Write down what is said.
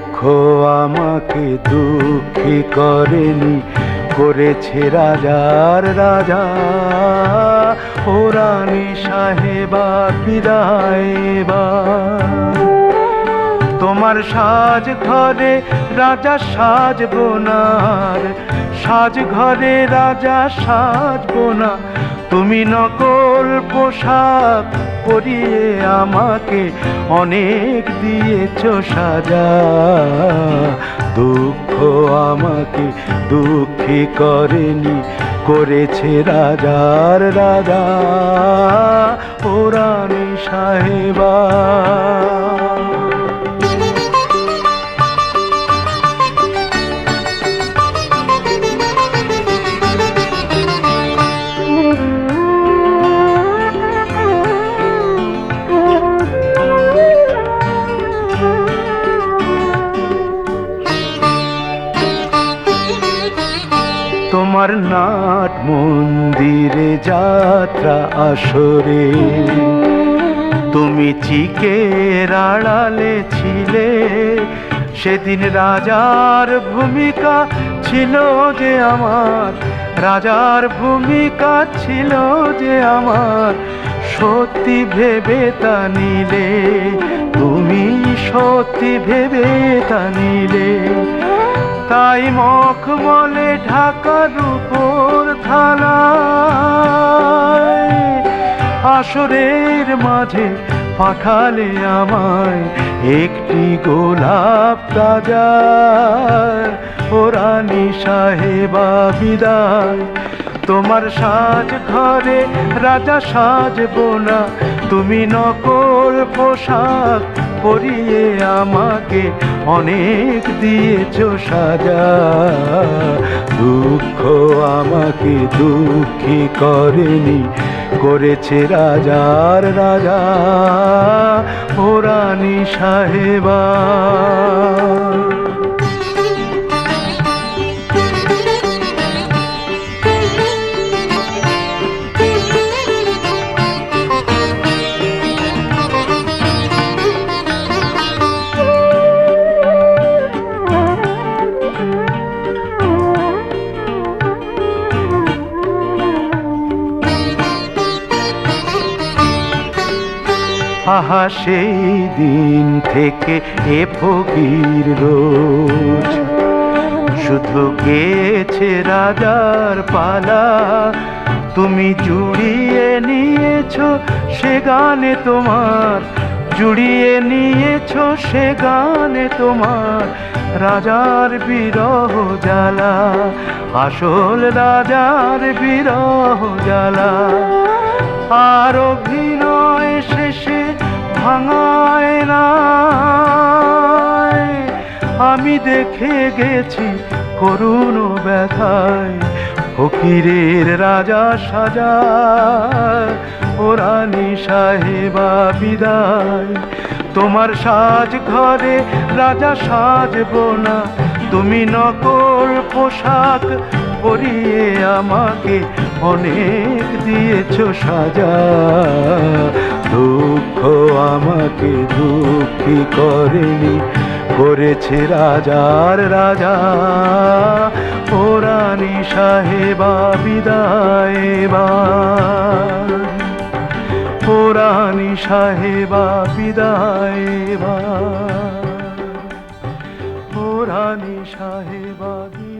দুঃখ আমাকে দুঃখী করেনি, করেছে রাজার রাজা। ও রানী সাহেবা বিদায়বা তোমার সাজ ঘরে রাজা সাজ বোনার সাজ ঘরে রাজা সাজ বোনা তুমি নকল পোশাক পরিয়ে আমাকে অনেক দিয়েছ সাজা। দুঃখ আমাকে দুঃখী করেনি, করেছে রাজার রাজা, ও রানী সাহেবা। তোমার নাট মন্দিরে যাত্রা আসরে। তুমি চিকের আড়ালে ছিলে, সেদিন রাজার ভূমিকা ছিল যে আমার, রাজার ভূমিকা ছিল যে আমার। সত্যি ভেবে তা নিলে, তুমি সত্যি ভেবে তা নিলে। তাই মখমলে ঢাকার উপর থালায় আসরের মাঝে পাঠালে আমায় একটি গোলাপ তাজা ও রানী সাহেবা বিদায়। তোমার সাজ ঘরে রাজা সাজবো না তুমি নকল পোশাক পরিয়ে আমাকে অনেক দিয়েছ সাজা। দুঃখ আমাকে দুঃখী করেনি, করেছে রাজার রাজা, ও রানী সাহেবা। আহা সেই দিন থেকে এ ফকির রোজ। শুধু গেছে রাজার পালা, তুমি জুড়িয়ে নিয়েছো সে গানে তোমার, জুড়িয়ে নিয়েছো সে গানে তোমার। রাজার বিরহ জ্বালা, আসল রাজার বিরহ জ্বালা। আর অভিনয় শেষে আমি দেখে গেছি করুণ ব্যথায়। ফকিরের রাজা সাজা ও রানী সাহেবা বিদায়। তোমার সাজ ঘরে রাজা সাজবো না, তুমি নকল পোশাক পরিয়ে আমাকে অনেক দিয়েছ সাজা। দুঃখ আমাকে দুঃখী করেনি করেছে রাজার রাজা। ও রানী সাহেবা, বিদায় ও রানী সাহেবা, বিদায় ও রানী সাহেবা, বিদায়